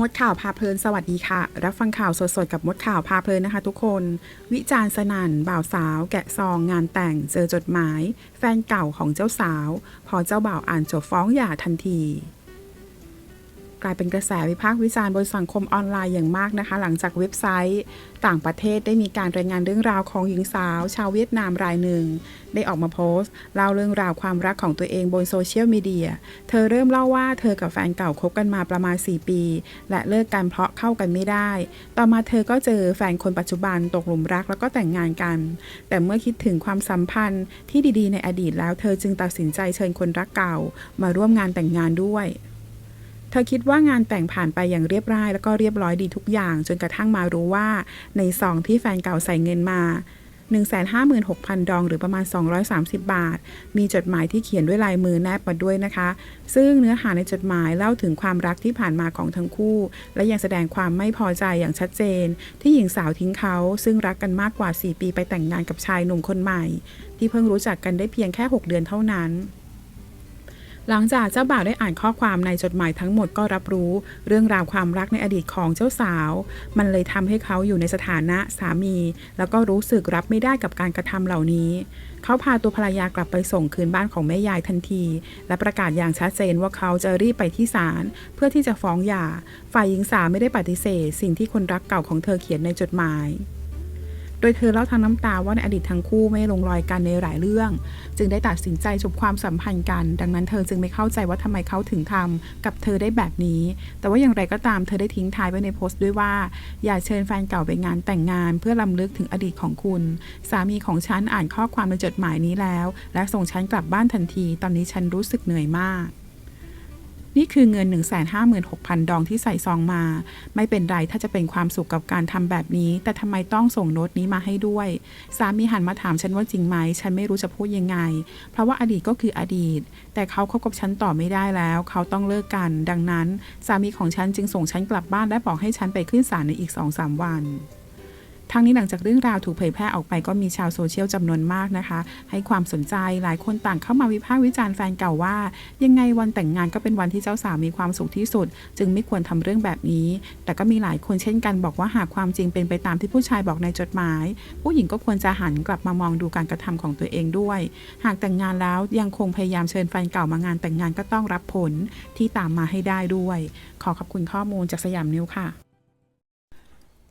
มดข่าวพาเพลินสวัสดีค่ะ รับฟังข่าวสดๆ กับมดข่าวพาเพลินนะคะ ทุกคน วิจารณ์สนั่น บ่าวสาว แกะซอง งานแต่ง เจอจดหมาย แฟนเก่าของเจ้าสาว พอเจ้าบ่าวอ่านจบฟ้องหย่าทันที กลายเป็นกระแสวิพากษ์วิจารณ์บนสังคมออนไลน์อย่างมากนะคะ หลังจากเว็บไซต์ ต่างประเทศได้มีการรายงานเรื่องราวของหญิงสาว ชาวเวียดนามรายหนึ่ง ได้ออกมาโพสต์เล่าเรื่องราวความรักของตัวเองบนโซเชียลมีเดียเธอเริ่มเล่าว่าเธอกับแฟนเก่าคบกันมาประมาณ 4 ปี และเลิกกันเพราะเข้ากันไม่ได้ ต่อมาเธอก็เจอแฟนคนปัจจุบันตกหลุมรักแล้วก็แต่งงานกัน แต่เมื่อคิดถึงความสัมพันธ์ที่ดีๆ ในอดีตแล้วเธอจึงตัดสินใจเชิญคนรักเก่า มาร่วมงานแต่งงานด้วย เธอคิดว่างานแต่งผ่านไปอย่างเรียบร้อยแล้วก็เรียบร้อยดีทุกอย่าง จนกระทั่งมารู้ว่าในซองที่แฟนเก่าใส่เงินมา 156,000 ดองหรือประมาณ 230 บาท มีจดหมายที่เขียนด้วยลายมือแนบมาด้วยนะคะ ซึ่งเนื้อหาในจดหมายเล่าถึงความรักที่ผ่านมาของทั้งคู่ และยังแสดงความไม่พอใจอย่างชัดเจน ที่หญิงสาวทิ้งเขา ซึ่งรักกันมากกว่า 4 ปีไปแต่งงานกับชายหนุ่มคนใหม่ ที่เพิ่งรู้จักกันได้เพียงแค่ 6 เดือนเท่านั้น หลังจากเจ้าบ่าวได้อ่านข้อความในจดหมายทั้งหมดก็รับรู้ เรื่องราวความรักในอดีตของเจ้าสาว มันเลยทำให้เขาอยู่ในสถานะสามี แล้วก็รู้สึกรับไม่ได้กับการกระทำเหล่านี้ เขาพาตัวภรรยากลับไปส่งคืนบ้านของแม่ยายทันที และประกาศอย่างชัดเจนว่าเขาจะรีบไปที่ศาลเพื่อที่จะฟ้องหย่า ฝ่ายหญิงสาวไม่ได้ปฏิเสธ สิ่งที่คนรักเก่าของเธอเขียนในจดหมาย โดยเธอเล่าทางน้ำตาว่าในอดีตทั้งคู่ไม่ลงรอยกันในหลายเรื่อง จึงได้ตัดสินใจจบความสัมพันธ์กัน ดังนั้นเธอจึงไม่เข้าใจว่าทำไมเขาถึงทำกับเธอได้แบบนี้ แต่ว่าอย่างไรก็ตามเธอได้ทิ้งท้ายไว้ในโพสต์ด้วยว่า อย่าเชิญแฟนเก่าไปงานแต่งงาน เพื่อลำลึกถึงอดีตของคุณ สามีของฉันอ่านข้อความในจดหมายนี้แล้ว และส่งฉันกลับบ้านทันที ตอนนี้ฉันรู้สึกเหนื่อยมาก นี่คือเงิน 156,000 ดองที่ใส่ซองมา ไม่เป็นไรถ้าจะเป็นความสุขกับการทำแบบนี้ แต่ทำไมต้องส่งโน้ตนี้มาให้ด้วย สามีหันมาถามฉันว่าจริงไหม ฉันไม่รู้จะพูดยังไง เพราะว่าอดีตก็คืออดีต แต่เขาคบกับฉันต่อไม่ได้แล้ว เขาต้องเลิกกัน ดังนั้น สามีของฉันจึงส่งฉันกลับบ้านและบอกให้ฉันไปขึ้นศาลในอีก2-3วัน ทั้งนี้หลังจากเรื่องราวถูกเผยแพร่ออกไปก็มีชาวโซเชียลจำนวนมากนะคะ ให้ความสนใจหลายคนต่างเข้ามาวิพากษ์วิจารณ์แฟนเก่าว่า ยังไงวันแต่งงานก็เป็นวันที่เจ้าสาวมีความสุขที่สุด จึงไม่ควรทำเรื่องแบบนี้ แต่ก็มีหลายคนเช่นกันบอกว่าหากความจริงเป็นไปตามที่ผู้ชายบอกในจดหมาย ผู้หญิงก็ควรจะหันกลับมามองดูการกระทำของตัวเองด้วย หากแต่งงานแล้วยังคงพยายามเชิญแฟนเก่ามางานแต่งงานก็ต้องรับผลที่ตามมาให้ได้ด้วย ขอขอบคุณข้อมูลจากสยามนิวค่ะ